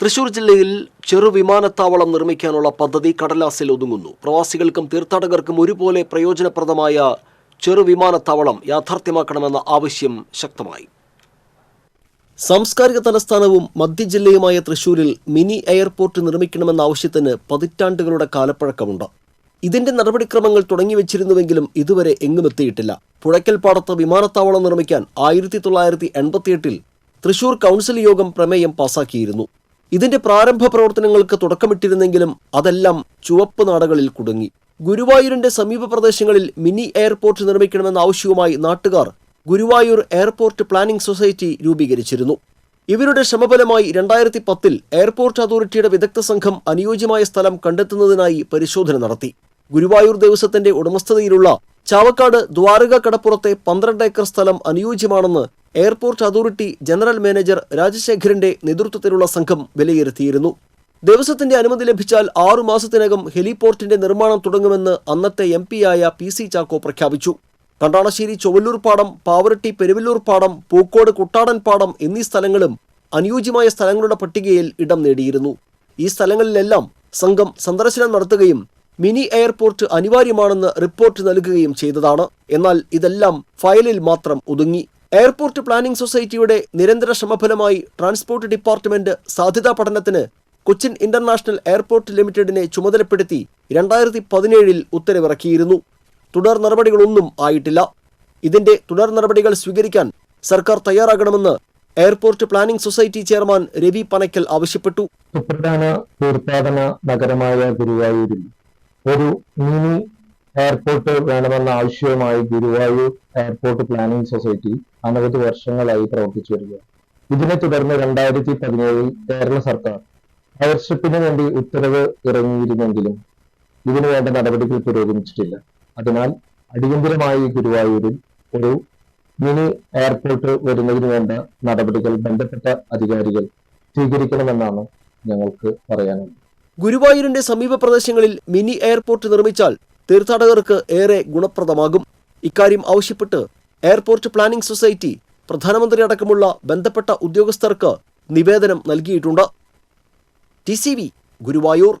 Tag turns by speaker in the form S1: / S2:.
S1: തൃശൂർ ജില്ലയിൽ ചെറു വിമാനത്താവളം നിർമ്മിക്കാനുള്ള പദ്ധതി കടലാസിൽ ഒതുങ്ങുന്നു. പ്രവാസികൾക്കും തീർത്ഥാടകർക്കും ഒരുപോലെ പ്രയോജനപ്രദമായ ചെറു വിമാനത്താവളം യാഥാർത്ഥ്യമാക്കണമെന്ന ആവശ്യം ശക്തമായി. സാംസ്കാരിക തലസ്ഥാനവും മധ്യ ജില്ലയുമായ തൃശൂരിൽ മിനി എയർപോർട്ട് നിർമ്മിക്കണമെന്ന ആവശ്യത്തിന് പതിറ്റാണ്ടുകളുടെ കാലപ്പഴക്കമുണ്ട്. ഇതിന്റെ നടപടിക്രമങ്ങൾ തുടങ്ങിവെച്ചിരുന്നുവെങ്കിലും ഇതുവരെ എങ്ങും എത്തിയിട്ടില്ല. പുഴയ്ക്കൽപ്പാടത്ത് വിമാനത്താവളം നിർമ്മിക്കാൻ ആയിരത്തി തൊള്ളായിരത്തി എൺപത്തിയെട്ടിൽ തൃശൂർ കൗൺസിൽ യോഗം പ്രമേയം പാസാക്കിയിരുന്നു. ഇതിന്റെ പ്രാരംഭ പ്രവർത്തനങ്ങൾക്ക് തുടക്കമിട്ടിരുന്നെങ്കിലും അതെല്ലാം ചുവപ്പ് നാടകളിൽ കുടുങ്ങി. ഗുരുവായൂരിന്റെ സമീപ പ്രദേശങ്ങളിൽ മിനി എയർപോർട്ട് നിർമ്മിക്കണമെന്ന ആവശ്യവുമായി നാട്ടുകാർ ഗുരുവായൂർ എയർപോർട്ട് പ്ലാനിംഗ് സൊസൈറ്റി രൂപീകരിച്ചിരുന്നു. ഇവരുടെ ശ്രമഫലമായി രണ്ടായിരത്തി പത്തിൽ എയർപോർട്ട് അതോറിറ്റിയുടെ വിദഗ്ധ സംഘം അനുയോജ്യമായ സ്ഥലം കണ്ടെത്തുന്നതിനായി പരിശോധന നടത്തി. ഗുരുവായൂർ ദേവസ്വത്തിന്റെ ഉടമസ്ഥതയിലുള്ള ചാവക്കാട് ദ്വാരക കടപ്പുറത്തെ പന്ത്രണ്ട് ഏക്കർ സ്ഥലം അനുയോജ്യമാണെന്ന് എയർപോർട്ട് അതോറിറ്റി ജനറൽ മാനേജർ രാജശേഖരന്റെ നേതൃത്വത്തിലുള്ള സംഘം വിലയിരുത്തിയിരുന്നു. ദിവസത്തിന്റെ അനുമതി ലഭിച്ചാൽ ആറു മാസത്തിനകം ഹെലിപോർട്ടിന്റെ നിർമ്മാണം തുടങ്ങുമെന്ന് അന്നത്തെ എം പിയായ പി സി ചാക്കോ പ്രഖ്യാപിച്ചു. കണ്ടാണശ്ശേരി ചൊവ്വല്ലൂർ പാടം പാവറട്ടി പെരുവല്ലൂർ പാടം പൂക്കോട് കുട്ടാടൻ പാടം എന്നീ സ്ഥലങ്ങളും അനുയോജ്യമായ സ്ഥലങ്ങളുടെ പട്ടികയിൽ ഇടം നേടിയിരുന്നു. ഈ സ്ഥലങ്ങളിലെല്ലാം സംഘം സന്ദർശനം നടത്തുകയും മിനി എയർപോർട്ട് അനിവാര്യമാണെന്ന് റിപ്പോർട്ട് നൽകുകയും ചെയ്തതാണ്. എന്നാൽ ഇതെല്ലാം ഫയലിൽ മാത്രം ഒതുങ്ങി. എയർപോർട്ട് പ്ലാനിംഗ് സൊസൈറ്റിയുടെ നിരന്തര ശ്രമഫലമായി ട്രാൻസ്പോർട്ട് ഡിപ്പാർട്ട്മെന്റ് സാധ്യതാ പഠനത്തിന് കൊച്ചിൻ ഇന്റർനാഷണൽ എയർപോർട്ട് ലിമിറ്റഡിനെ ചുമതലപ്പെടുത്തി രണ്ടായിരത്തി പതിനേഴിൽ ഉത്തരവിറക്കിയിരുന്നു. തുടർ നടപടികളൊന്നും ആയിട്ടില്ല. ഇതിന്റെ തുടർ നടപടികൾ സ്വീകരിക്കാൻ സർക്കാർ തയ്യാറാകണമെന്ന് airport planning society chairman Ravi Panakkal ആവശ്യപ്പെട്ടു.
S2: സുപ്രധാന തീർത്ഥാടന നഗരമായ ഗുരുവായൂരിൽ ഒരു മിനി എയർപോർട്ട് വേണമെന്ന ആവശ്യവുമായി ഗുരുവായൂർ എയർപോർട്ട് പ്ലാനിംഗ് സൊസൈറ്റി അനവധി വർഷങ്ങളായി പ്രവർത്തിച്ചു വരികയാണ്. ഇതിനെ തുടർന്ന് രണ്ടായിരത്തി പതിനേഴിൽ കേരള സർക്കാർ എയർഷിപ്പിന് വേണ്ടി ഉത്തരവ് ഇറങ്ങിയിരുന്നെങ്കിലും ഇതിനു വേണ്ട നടപടികൾ പുരോഗമിച്ചിട്ടില്ല. അതിനാൽ അടിയന്തരമായി ഗുരുവായൂരിൽ ഒരു മിനി എയർപോർട്ട് വരുന്നതിന് വേണ്ട നടപടികൾ ബന്ധപ്പെട്ട അധികാരികൾ സ്വീകരിക്കണമെന്നാണ് ഞങ്ങൾക്ക് പറയാനുള്ളത്.
S1: ഗുരുവായൂരിന്റെ സമീപ പ്രദേശങ്ങളിൽ മിനി എയർപോർട്ട് നിർമ്മിച്ചാൽ തീർത്ഥാടകർക്ക് ഏറെ ഗുണപ്രദമാകും. ഇക്കാര്യം ആവശ്യപ്പെട്ട് എയർപോർട്ട് പ്ലാനിംഗ് സൊസൈറ്റി പ്രധാനമന്ത്രി അടക്കമുള്ള ബന്ധപ്പെട്ട ഉദ്യോഗസ്ഥർക്ക് നിവേദനം നൽകിയിട്ടുണ്ട്. ടി ഗുരുവായൂർ.